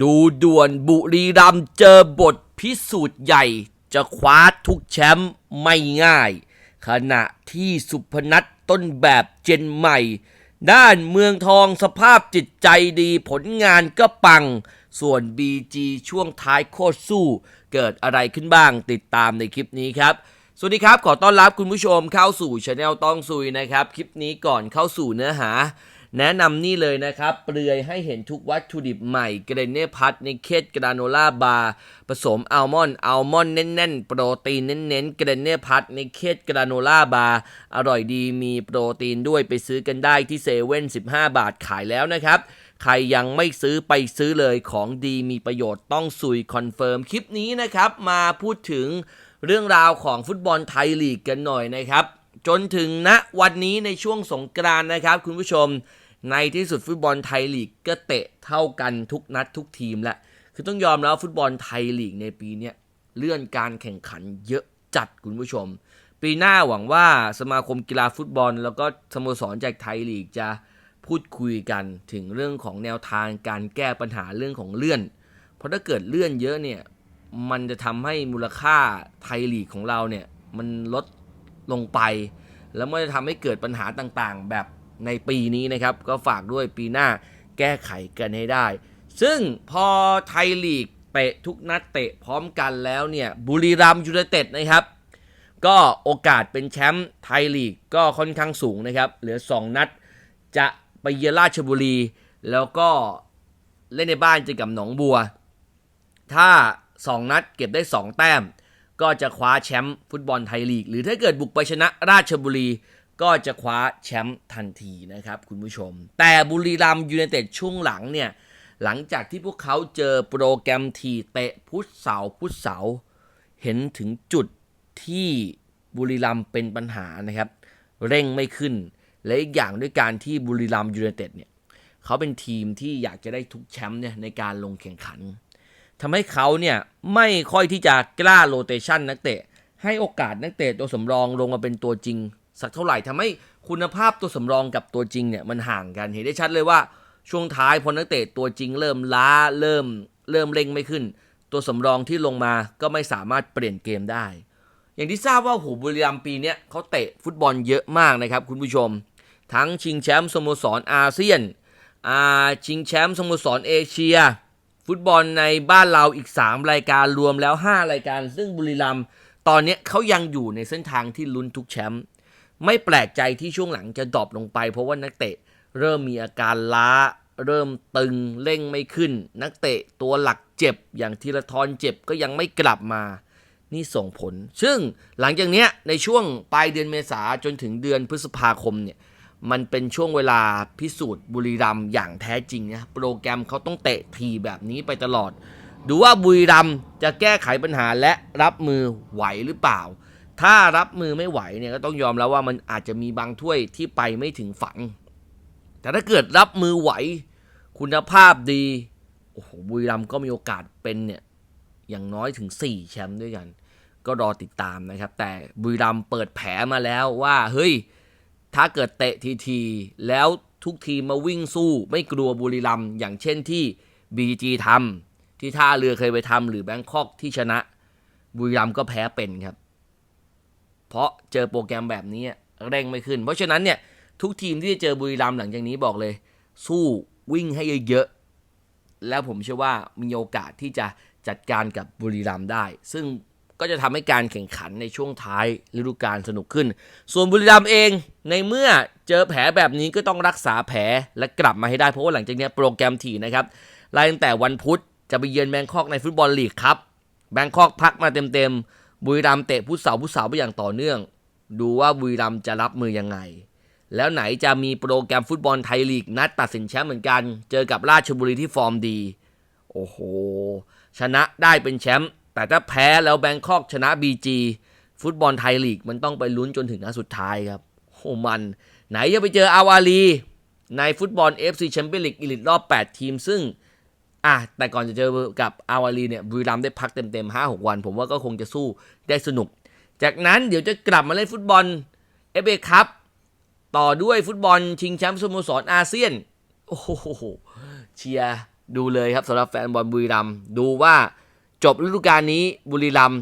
ดูด่วนบุรีรัมเจอบทพิสูจน์ใหญ่ จะคว้าทุกแชมป์ไม่ง่าย ขณะที่สุพนัทต้นแบบเจนใหม่ ด้านเมืองทองสภาพจิตใจดีผลงานก็ปัง ส่วน BG ช่วงท้ายโคตรสู้เกิดอะไรขึ้นบ้างติดตามในคลิปนี้ครับสวัสดีครับ ขอต้อนรับคุณผู้ชมเข้าสู่ช anel ต้องซุยนะครับ คลิปนี้ก่อนเข้าสู่เนื้อหา แนะนำนี่เลยนะครับ เปลือยให้เห็นทุกวัตถุดิบใหม่ เกรเน่พัทในเคสกราโนล่าบาร์ผสมอัลมอนด์อัลมอนด์แน่นๆ โปรตีนเน้นๆ เกรเน่พัทในเคสกราโนล่าบาร์อร่อยดีมีโปรตีนด้วยไปซื้อกันได้ที่เซเว่น15 บาทขายแล้วนะครับ ใครยังไม่ซื้อไปซื้อเลยของดีมีประโยชน์ต้องซุยคอนเฟิร์มคลิปนี้นะครับ มาพูดถึงเรื่องราวของฟุตบอลไทยลีกกันหน่อยนะครับจนถึงณวันนี้ในช่วงสงกรานต์นะครับ คุณผู้ชม ในที่สุดฟุตบอลไทยลีกก็เตะเท่ากันทุกนัดทุกทีมแหละ คือต้องยอมแล้วฟุตบอลไทยลีกในปีนี้เลื่อนการแข่งขันเยอะจัดคุณผู้ชม ปีหน้าหวังว่าสมาคมกีฬาฟุตบอล แล้วก็สโมสรจากไทยลีกจะพูดคุยกันถึงเรื่องของแนวทางการแก้ปัญหาเรื่องของเลื่อน เพราะถ้าเกิดเลื่อนเยอะเนี่ยมันจะทำให้มูลค่าไทยลีกของเราเนี่ยมันลดลงไป แล้วมันจะทำให้เกิดปัญหาต่างๆ แบบ ในปีนี้นะครับ ก็ฝากด้วยปีหน้าแก้ไขกันให้ได้ ซึ่งพอไทยลีกเตะทุกนัดเตะพร้อมกันแล้วเนี่ยบุรีรัมยูไนเต็ดนะครับ ก็โอกาสเป็นแชมป์ไทยลีกก็ค่อนข้างสูงนะครับ เหลือ 2 นัด จะไปเยือนราชบุรี แล้วก็เล่นในบ้านเจอกับหนองบัว ถ้า 2 นัดเก็บได้ 2 แต้ม ก็จะคว้าแชมป์ฟุตบอลไทยลีก หรือถ้าเกิดบุกไปชนะราชบุรี ก็จะคว้าแชมป์ทันทีนะครับคุณผู้ชม แต่บุรีรัมย์ยูไนเต็ดช่วงหลังเนี่ย หลังจากที่พวกเขาเจอโปรแกรมทีเตะพุทธเสาพุทธเสาเห็นถึงจุดที่บุรีรัมเป็นปัญหานะครับ เร่งไม่ขึ้น และอีกอย่างด้วยการที่บุรีรัมย์ยูไนเต็ดเนี่ยเขาเป็นทีมที่อยากจะได้ทุกแชมป์เนี่ยในการลงแข่งขันทำให้เขาเนี่ยไม่ค่อยที่จะกล้าโรเตชันนักเตะ ให้โอกาสนักเตะตัวสำรองลงมาเป็นตัวจริง สักเท่าไหร่ทำให้คุณภาพตัวสำรองกับตัวจริงเนี่ยมันห่างกันเห็นได้ชัดเลยว่าช่วงท้ายพอนักเตะตัวจริงเริ่มล้าเริ่มเริ่มเร่งไม่ขึ้น ตัวสำรองที่ลงมาก็ไม่สามารถเปลี่ยนเกมได้ อย่างที่ทราบว่าโหบุรีรัมปีเนี้ยเขาเตะฟุตบอลเยอะมากนะครับคุณผู้ชม ทั้งชิงแชมป์สโมสรอาเซียนอาชิงแชมป์สโมสรเอเชีย ฟุตบอลในบ้านเราอีก 3 รายการรวมแล้ว 5 รายการ ซึ่งบุรีรัมตอนนี้เขายังอยู่ในเส้นทางที่ลุ้นทุกแชมป์ ไม่แปลกใจที่ช่วงหลังจะดรอปลงไป เพราะว่านักเตะเริ่มมีอาการล้า เริ่มตึงเร่งไม่ขึ้น นักเตะตัวหลักเจ็บอย่างธีรทรเจ็บก็ยังไม่กลับมานี่ส่งผล ซึ่งหลังจากเนี้ยในช่วงปลายเดือนเมษาจนถึงเดือนพฤษภาคมเนี่ยมันเป็นช่วงเวลาพิสูจน์บุรีรัมย์อย่างแท้จริงนะโปรแกรมเขาต้องเตะทีแบบนี้ไปตลอด ดูว่าบุรีรัมย์จะแก้ไขปัญหาและรับมือไหวหรือเปล่า ถ้ารับมือไม่ไหวเนี่ยก็ต้องยอมแล้วว่ามันอาจจะมีบางถ้วยที่ไปไม่ถึงฝันแต่ถ้าเกิดรับมือไหว คุณภาพดีโอ้โหบุรีรัมย์ก็มีโอกาสเป็นเนี่ยอย่างน้อยถึง 4 แชมป์ด้วยกัน ก็รอติดตามนะครับ แต่บุรีรัมย์เปิดแผลมาแล้วว่าเฮ้ยถ้าเกิดเตะทีทีแล้วทุกทีมมาวิ่งสู้ไม่กลัวบุรีรัมย์อย่างเช่นที่ BG ทำที่ท่าเรือเคยไปทำหรือแบงคอกที่ชนะ บุรีรัมย์ก็แพ้เป็นครับ เพราะเจอโปรแกรมแบบนี้เร่งไม่ขึ้น เพราะฉะนั้นเนี่ยทุกทีมที่จะเจอบุรีรัมย์หลังจากนี้บอกเลย สู้วิ่งให้เยอะๆแล้วผมเชื่อว่ามีโอกาสที่จะจัดการกับบุรีรัมย์ได้ ซึ่งก็จะทำให้การแข่งขันในช่วงท้ายฤดูกาลสนุกขึ้น ส่วนบุรีรัมย์เองในเมื่อเจอแผลแบบนี้ก็ต้องรักษาแผลและกลับมาให้ได้ เพราะว่าหลังจากนี้โปรแกรมถี่นะครับไล่ตั้งแต่วันพุธจะไปเยือนแบงคอกในฟุตบอลลีกครับแบงคอกพักมาเต็มๆ บุรีรัมเตะพุธเสาพุธเสาไปอย่างต่อเนื่อง ดูว่าบุรีรัมจะรับมือยังไง แล้วไหนจะมีโปรแกรมฟุตบอลไทยลีกนัดตัดสินแชมป์เหมือนกัน เจอกับราชบุรีที่ฟอร์มดี โอ้โห ชนะได้เป็นแชมป์แต่ถ้าแพ้แล้วแบงคอกชนะ BG ฟุตบอลไทยลีกมันต้องไปลุ้นจนถึงนัดสุดท้ายครับโหมัน ไหนจะไปเจออาวาลีในฟุตบอล FC แชมเปี้ยนลีกอีลิตรอบ 8 ทีมซึ่ง อะแต่ก่อนจะเจอกับอาวาลีเนี่ยบุรีรัมได้พักเต็มๆ5-6วัน ผมว่าก็คงจะสู้ได้สนุก จากนั้นเดี๋ยวจะกลับมาเล่นฟุตบอล FA คัพต่อด้วยฟุตบอลชิงแชมป์สโมสรอาเซียน โอ้โหเชียร์ดูเลยครับสำหรับแฟนบอลบุรีรัมดูว่าจบฤดูกาลนี้บุรีรัม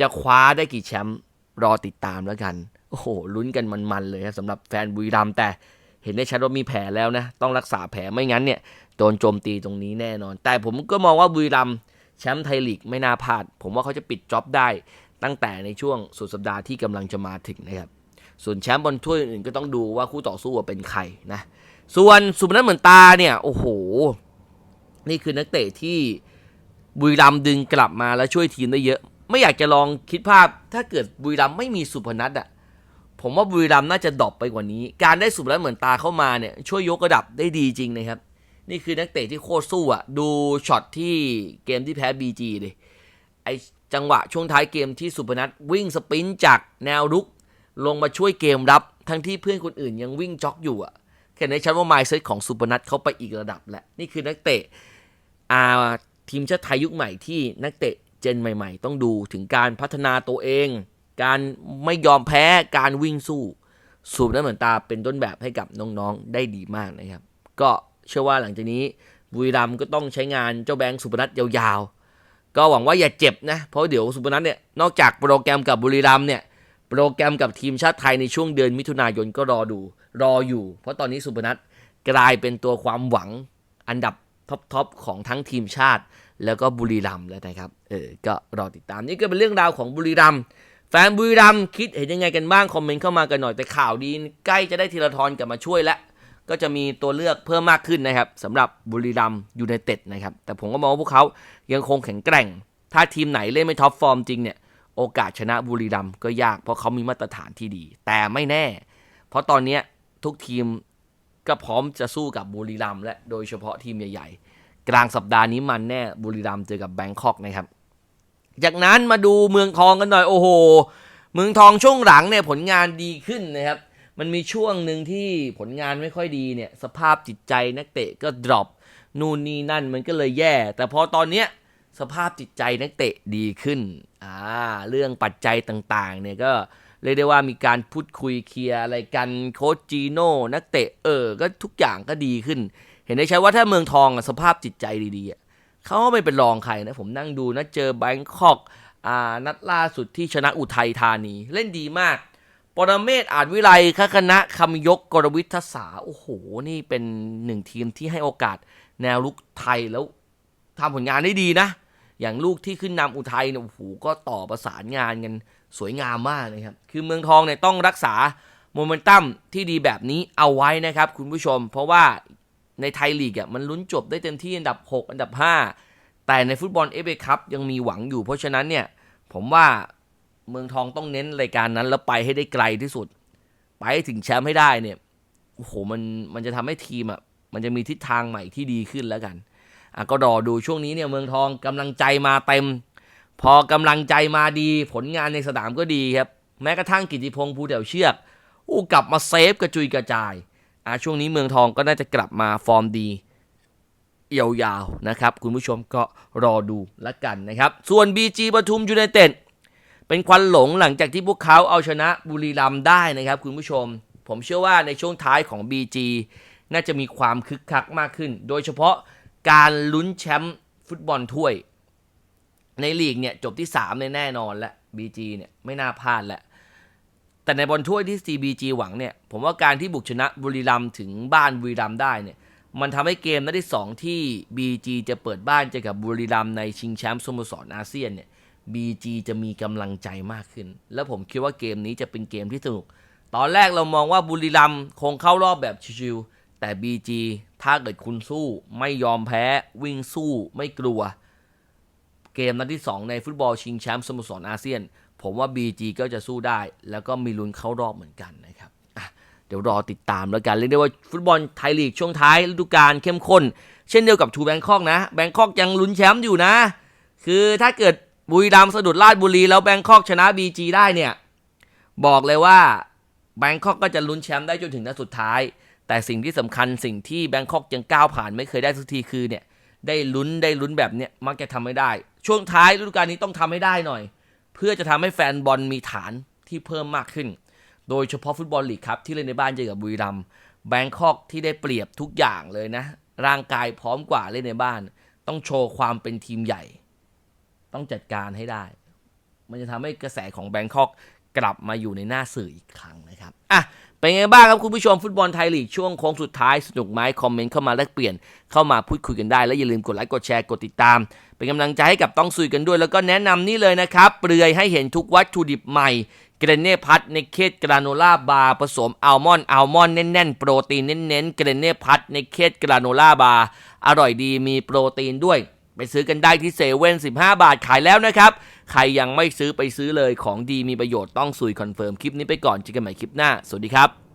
จะคว้าได้กี่แชมป์รอติดตามแล้วกัน โอ้โหลุ้นกันมันๆเลยครับสำหรับแฟนบุรีรัมแต่ ห็นได้ชัดว่ามีแผลแล้วนะ ต้องรักษาแผลไม่งั้นเนี่ยโดนโจมตีตรงนี้แน่นอน แต่ผมก็มองว่าบุรีรัมแชมป์ไทยลีกไม่น่าพลาด ผมว่าเขาจะปิดจ็อบได้ ตั้งแต่ในช่วงสุดสัปดาห์ที่กำลังจะมาถึงนะครับ ส่วนแชมป์บอลถ้วยอื่นก็ต้องดูว่าคู่ต่อสู้เป็นใครนะ ส่วนสุพนัทเหมือนตาเนี่ยโอ้โห นี่คือนักเตะที่บุรีรัมดึงกลับมาแล้วช่วยทีมได้เยอะ ไม่อยากจะลองคิดภาพถ้าเกิดบุรีรัมไม่มีสุพนัทอะ ผมว่าบุรีรัมย์น่าจะดรอปไปกว่านี้ การได้สุพนัทเหมือนตาเข้ามาเนี่ยช่วยยกระดับได้ดีจริงนะครับ นี่คือนักเตะที่โคตรสู้อะ ดูช็อตที่เกมที่แพ้บีจีเลยไอจังหวะช่วงท้ายเกมที่สุพนัทวิ่งสปินจากแนวรุก ลงมาช่วยเกมรับ ทั้งที่เพื่อนคนอื่นยังวิ่งจ็อกอยู่อะแค่ในชั้นว่าไมซ์เซตของสุพนัทเขาไปอีกระดับแหละนี่คือนักเตะอาทีมชาติไทยยุคใหม่ที่นักเตะเจนใหม่ ๆ ต้องดูถึงการพัฒนาตัวเอง การไม่ยอมแพ้การวิ่งสู้ สูบน้ำเหมือนตาเป็นต้นแบบให้กับน้องๆได้ดีมากนะครับ ก็เชื่อว่าหลังจากนี้บุรีรัมย์ก็ต้องใช้งานเจ้าแบงค์สุพนัทยาวๆ ก็หวังว่าอย่าเจ็บนะเพราะเดี๋ยวสุพนัทเนี่ยนอกจากโปรแกรมกับบุรีรัมย์เนี่ยโปรแกรมกับทีมชาติไทยในช่วงเดือนมิถุนายนก็รอดูรออยู่ เพราะตอนนี้สุพนัทกลายเป็นตัวความหวังอันดับท็อปๆของทั้งทีมชาติ แล้วก็บุรีรัมย์แล้วนะครับเออก็รอติดตามนี่ก็เป็นเรื่องราวของบุรีรัมย์ แฟนบุรีรัมคิดเห็นยังไงกันบ้าง คอมเมนต์เข้ามากันหน่อยแต่ข่าวดีใกล้จะได้ธีรทรกลับมาช่วยแล้วก็จะมีตัวเลือกเพิ่มมากขึ้นนะครับสำหรับบุรีรัมยูไนเต็ดนะครับ แต่ผมก็มองว่าพวกเขายังคงแข็งแกร่ง ถ้าทีมไหนเล่นไม่ท็อปฟอร์มจริงเนี่ย โอกาสชนะบุรีรัมก็ยาก เพราะเขามีมาตรฐานที่ดี แต่ไม่แน่ เพราะตอนนี้ทุกทีมก็พร้อมจะสู้กับบุรีรัมและโดยเฉพาะทีมใหญ่ ๆ กลางสัปดาห์นี้มันแน่บุรีรัมเจอกับแบงคอกนะครับ จากนั้นมาดูเมืองทองกันหน่อยโอ้โห เมืองทองช่วงหลังเนี่ยผลงานดีขึ้นนะครับ มันมีช่วงหนึ่งที่ผลงานไม่ค่อยดีเนี่ยสภาพจิตใจนักเตะก็ดรอปนู่นนี่นั่นมันก็เลยแย่ แต่พอตอนเนี้ยสภาพจิตใจนักเตะดีขึ้นอ่าเรื่องปัจจัยต่างๆเนี่ยก็เรียกได้ว่ามีการพูดคุยเคลียร์อะไรกันโค้ชจีโน่นักเตะเออก็ทุกอย่างก็ดีขึ้น เห็นได้ใช่ว่าถ้าเมืองทองอะสภาพจิตใจดีๆอะ เขาไม่เป็นรองใครนะ ผมนั่งดูนะเจอแบงคอกอ่านัดล่าสุดที่ชนะอุทัยธานี เล่นดีมาก ปรเมศอาจวิไลคคณะคำยกกรวิทศาโอ้โห นี่เป็นหนึ่งทีมที่ให้โอกาสแนวลุกไทยแล้วทำผลงานได้ดีนะ อย่างลูกที่ขึ้นนำอุทัยเนี่ยโอ้โหก็ต่อประสานงานกันสวยงามมากนะครับ คือเมืองทองเนี่ยต้องรักษาโมเมนตัมที่ดีแบบนี้เอาไว้นะครับ คุณผู้ชม เพราะว่า ในไทยลีกอะมันลุ้นจบได้เต็มที่อันดับ 6 อันดับ 5 แต่ในฟุตบอลเอฟเอคัพยังมีหวังอยู่ เพราะฉะนั้นเนี่ยผมว่าเมืองทองต้องเน้นรายการนั้น แล้วไปให้ได้ไกลที่สุด ไปถึงแชมป์ให้ได้เนี่ยโอ้โหมันมันจะทำให้ทีมอะมันจะมีทิศทางใหม่ที่ดีขึ้นแล้วกันอะก็รอดูช่วงนี้เนี่ยเมืองทองกำลังใจมาเต็ม พอกำลังใจมาดีผลงานในสนามก็ดีครับ แม้กระทั่งกิติพงษ์ภูเดี่ยวเชือกอู้กลับมาเซฟกระจุยกระจาย อะช่วงนี้เมืองทองก็น่าจะกลับมาฟอร์มดียาวๆนะครับ คุณผู้ชมก็รอดูละกันนะครับ ส่วน BG ปทุมยูไนเต็ดเป็นควันหลงหลังจากที่พวกเขาเอาชนะบุรีรัมย์ได้นะครับ คุณผู้ชม ผมเชื่อว่าในช่วงท้ายของ BG น่าจะมีความคึกคักมากขึ้น โดยเฉพาะการลุ้นแชมป์ฟุตบอลถ้วย ในลีกเนี่ยจบที่ 3 ในแน่นอนและ BG เนี่ยไม่น่าพลาดแหละ แต่ในบอลถ้วยที่ CBG หวังเนี่ย ผมว่าการที่บุกชนะบุรีรัมถึงบ้านบุรีรัมได้เนี่ย มันทำให้เกมนัดที่ 2 ที่ BG จะเปิดบ้านเจอกับบุรีรัมในชิงแชมป์สโมสรอาเซียนเนี่ย BG จะมีกำลังใจมากขึ้น แล้วผมคิดว่าเกมนี้จะเป็นเกมที่สนุก ตอนแรกเรามองว่าบุรีรัมคงเข้ารอบแบบชิวๆแต่ BG ถ้าเกิดคุณสู้ไม่ยอมแพ้วิ่งสู้ไม่กลัว เกมนัดที่ 2 ในฟุตบอลชิงแชมป์สโมสรอาเซียน ผมว่า BG ก็จะสู้ได้ แล้วก็มีลุ้นเข้ารอบเหมือนกันนะครับเดี๋ยวรอติดตามแล้วกัน เรียกได้ว่าฟุตบอลไทยลีกช่วงท้ายฤดูกาลเข้มข้น เช่นเดียวกับทูแบงคอกนะแบงคอกยังลุ้นแชมป์อยู่นะ คือถ้าเกิดบุรีรัมย์สะดุดราชบุรีแล้วแบงคอกชนะ BG ได้เนี่ยบอกเลยว่าแบงคอกก็จะลุ้นแชมป์ได้จนถึงนัดสุดท้าย แต่สิ่งที่สำคัญสิ่งที่แบงคอกยังก้าวผ่านไม่เคยได้สักทีคือเนี่ยได้ลุ้นได้ลุ้นแบบเนี้ยมักจะทำไม่ได้ ช่วงท้ายฤดูกาลนี้ต้องทำให้ได้หน่อย เพื่อจะทำให้แฟนบอลมีฐานที่เพิ่มมากขึ้น โดยเฉพาะฟุตบอลลีกครับที่เล่นในบ้านเจอกับบุรีรัมย์แบงคอกที่ได้เปรียบทุกอย่างเลยนะ ร่างกายพร้อมกว่าเล่นในบ้าน ต้องโชว์ความเป็นทีมใหญ่ ต้องจัดการให้ได้ มันจะทำให้กระแสของแบงคอกกลับมาอยู่ในหน้าสื่ออีกครั้งนะครับอะ เป็นไงบ้างครับคุณผู้ชมฟุตบอลไทยลีกช่วงโค้งสุดท้ายสนุกไหมคอมเมนต์เข้ามาแลกเปลี่ยนเข้ามาพูดคุยกันได้ และอย่าลืมกดไลค์กดแชร์กดติดตาม เป็นกำลังใจให้กับต้องซุยกันด้วย แล้วก็แนะนำนี่เลยนะครับเปลือยให้เห็นทุกวัตถุดิบใหม่เกรเน่พัทในเคสกราโนล่าบาร์ผสมอัลมอนด์อัลมอนด์แน่นๆ โปรตีนเน้นๆเกรเน่พัทในเคสกราโนล่าบาร์อร่อยดีมีโปรตีนด้วย ไปซื้อกันได้ที่เซเว่น15 บาทขายแล้วนะครับ ใครยังไม่ซื้อไปซื้อเลยของดีมีประโยชน์ต้องซุยคอนเฟิร์มคลิปนี้ไปก่อนเจอกันใหม่คลิปหน้า สวัสดีครับ